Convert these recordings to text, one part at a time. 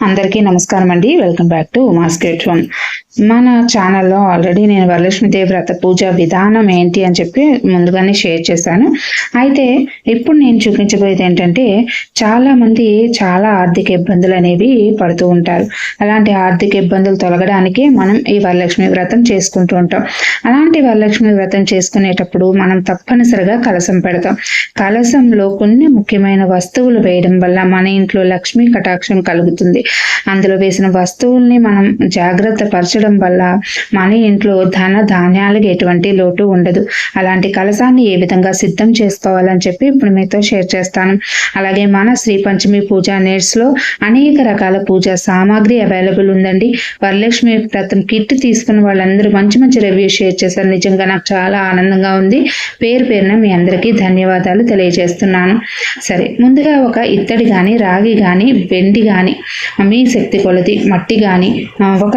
అందరికీ నమస్కారం అండి welcome back to market gate one మన ఛానల్లో ఆల్రెడీ నేను వరలక్ష్మీదేవి వ్రత పూజ విధానం ఏంటి అని చెప్పి ముందుగానే షేర్ చేశాను. అయితే ఇప్పుడు నేను చూపించబోయేది ఏంటంటే చాలామంది చాలా ఆర్థిక ఇబ్బందులు అనేవి పడుతూ ఉంటారు. అలాంటి ఆర్థిక ఇబ్బందులు తొలగడానికి మనం ఈ వరలక్ష్మి వ్రతం చేసుకుంటూ ఉంటాం. అలాంటి వరలక్ష్మి వ్రతం చేసుకునేటప్పుడు మనం తప్పనిసరిగా కలసం పెడతాం. కలసంలో కొన్ని ముఖ్యమైన వస్తువులు వేయడం వల్ల మన ఇంట్లో లక్ష్మీ కటాక్షం కలుగుతుంది. అందులో వేసిన వస్తువుల్ని మనం జాగ్రత్త పరచడం వల్ల మన ఇంట్లో ధన ధాన్యాలకు ఎటువంటి లోటు ఉండదు. అలాంటి కలసాన్ని ఏ విధంగా సిద్ధం చేసుకోవాలని చెప్పి ఇప్పుడు మీతో షేర్ చేస్తాను. అలాగే మన శ్రీ పంచమి పూజా లో అనేక రకాల పూజా సామాగ్రి అవైలబుల్ ఉందండి. వరలక్ష్మి వ్రతం కిట్ తీసుకున్న వాళ్ళందరూ మంచి మంచి రివ్యూ షేర్ చేశారు. నిజంగా నాకు చాలా ఆనందంగా ఉంది. పేరు పేరున మీ అందరికీ ధన్యవాదాలు తెలియజేస్తున్నాను. సరే ముందుగా ఒక ఇత్తడి కానీ రాగి కానీ వెండి కానీ మీ శక్తి కొలది మట్టి కానీ ఒక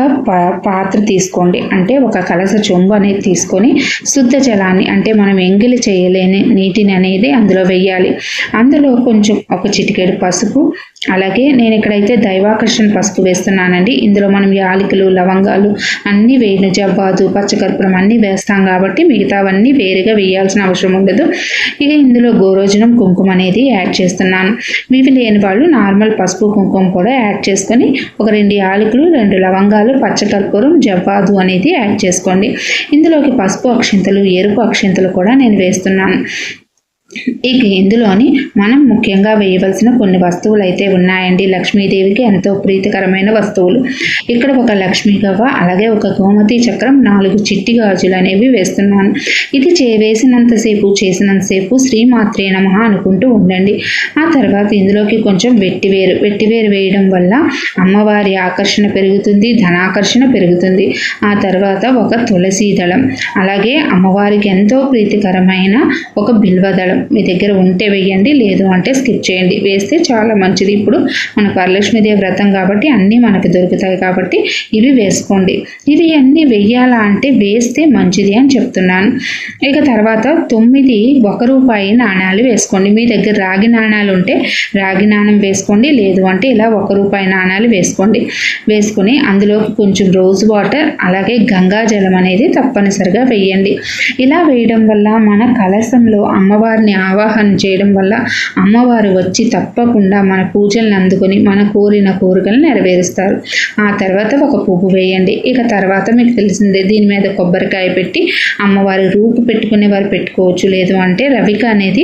పాత్ర తీసుకోండి. అంటే ఒక కలస చెంబు అనేది తీసుకొని శుద్ధ జలాన్ని అంటే మనం ఎంగిలి చేయలేని నీటిని అనేది అందులో వెయ్యాలి అందులో కొంచెం ఒక చిటికెడు పసుపు అలాగే నేను ఇక్కడైతే దైవాకర్షణ పసుపు వేస్తున్నానండి. ఇందులో మనం యాలికలు లవంగాలు అన్నీ వేయను. జవ్వాదు పచ్చకర్పూరం అన్నీ వేస్తాం కాబట్టి మిగతావన్నీ వేరుగా వేయాల్సిన అవసరం ఉండదు. ఇక ఇందులో గోరోజనం కుంకుమ అనేది యాడ్ చేస్తున్నాను. ఇవి లేని వాళ్ళు నార్మల్ పసుపు కుంకుమ కూడా యాడ్ చేసుకొని ఒక రెండు యాలకులు రెండు లవంగాలు పచ్చకర్పూరం జవ్వాదు అనేది యాడ్ చేసుకోండి. ఇందులోకి పసుపు అక్షింతలు ఎరుపు అక్షింతలు కూడా నేను వేస్తున్నాను. ఇక ఇందులోని మనం ముఖ్యంగా వేయవలసిన కొన్ని వస్తువులు అయితే ఉన్నాయండి. లక్ష్మీదేవికి ఎంతో ప్రీతికరమైన వస్తువులు. ఇక్కడ ఒక లక్ష్మీ గవ్వ అలాగే ఒక గోమతి చక్రం నాలుగు చిట్టి గాజులు అనేవి వేస్తున్నాను. ఇది చే వేసినంతసేపు చేసినంతసేపు శ్రీమాత్రే నమ అనుకుంటూ ఉండండి. ఆ తర్వాత ఇందులోకి కొంచెం వెట్టివేరు వెట్టివేరు వేయడం వల్ల అమ్మవారి ఆకర్షణ పెరుగుతుంది ధనాకర్షణ పెరుగుతుంది. ఆ తర్వాత ఒక తులసీ దళం అలాగే అమ్మవారికి ఎంతో ప్రీతికరమైన ఒక బిల్వదళం మీ దగ్గర ఉంటే వేయండి లేదు అంటే స్కిప్ చేయండి. వేస్తే చాలా మంచిది. ఇప్పుడు మన వరలక్ష్మీదేవి వ్రతం కాబట్టి అన్నీ మనకు దొరుకుతాయి కాబట్టి ఇవి వేసుకోండి. ఇది అన్నీ వెయ్యాలా అంటే వేస్తే మంచిది అని చెప్తున్నాను. ఇక తర్వాత తొమ్మిది ఒక రూపాయి నాణాలు వేసుకోండి. మీ దగ్గర రాగి నాణాలు ఉంటే రాగి నాణ్యం వేసుకోండి లేదు అంటే ఇలా ఒక రూపాయి నాణాలు వేసుకోండి. వేసుకొని అందులో కొంచెం రోజ్ వాటర్ అలాగే గంగా జలం అనేది తప్పనిసరిగా వేయండి. ఇలా వేయడం వల్ల మన కలశంలో అమ్మవారిని అమ్మవారిని ఆవాహన చేయడం వల్ల అమ్మవారు వచ్చి తప్పకుండా మన పూజలను అందుకొని మన కోరిన కోరికలను నెరవేరుస్తారు. ఆ తర్వాత ఒక పువ్వు వేయండి. ఇక తర్వాత మీకు తెలిసిందే దీని మీద కొబ్బరికాయ పెట్టి అమ్మవారి రూపు పెట్టుకునే వారు పెట్టుకోవచ్చు. లేదు అంటే రవిక అనేది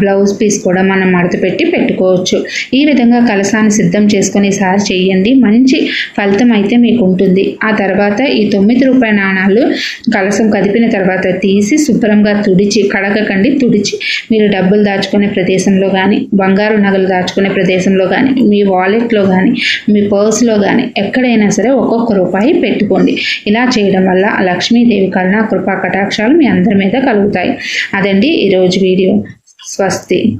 బ్లౌజ్ పీస్ కూడా మనం మడత పెట్టి పెట్టుకోవచ్చు. ఈ విధంగా కలసాన్ని సిద్ధం చేసుకొని సార్ చేయండి. మంచి ఫలితం అయితే మీకు ఉంటుంది. ఆ తర్వాత ఈ తొమ్మిది రూపాయల నాణాలు కలసం కదిపిన తర్వాత తీసి శుభ్రంగా తుడిచి కడగకండి. తుడిచి మీరు డబ్బులు దాచుకునే ప్రదేశంలో కానీ బంగారు నగలు దాచుకునే ప్రదేశంలో కానీ మీ వాలెట్లో కానీ మీ పర్స్లో కానీ ఎక్కడైనా సరే ఒక్కొక్క రూపాయి పెట్టుకోండి. ఇలా చేయడం వల్ల లక్ష్మీదేవి కరుణ కృపా కటాక్షాలు మీ అందరి మీద కలుగుతాయి. అదండి ఈరోజు వీడియో. స్వస్తి.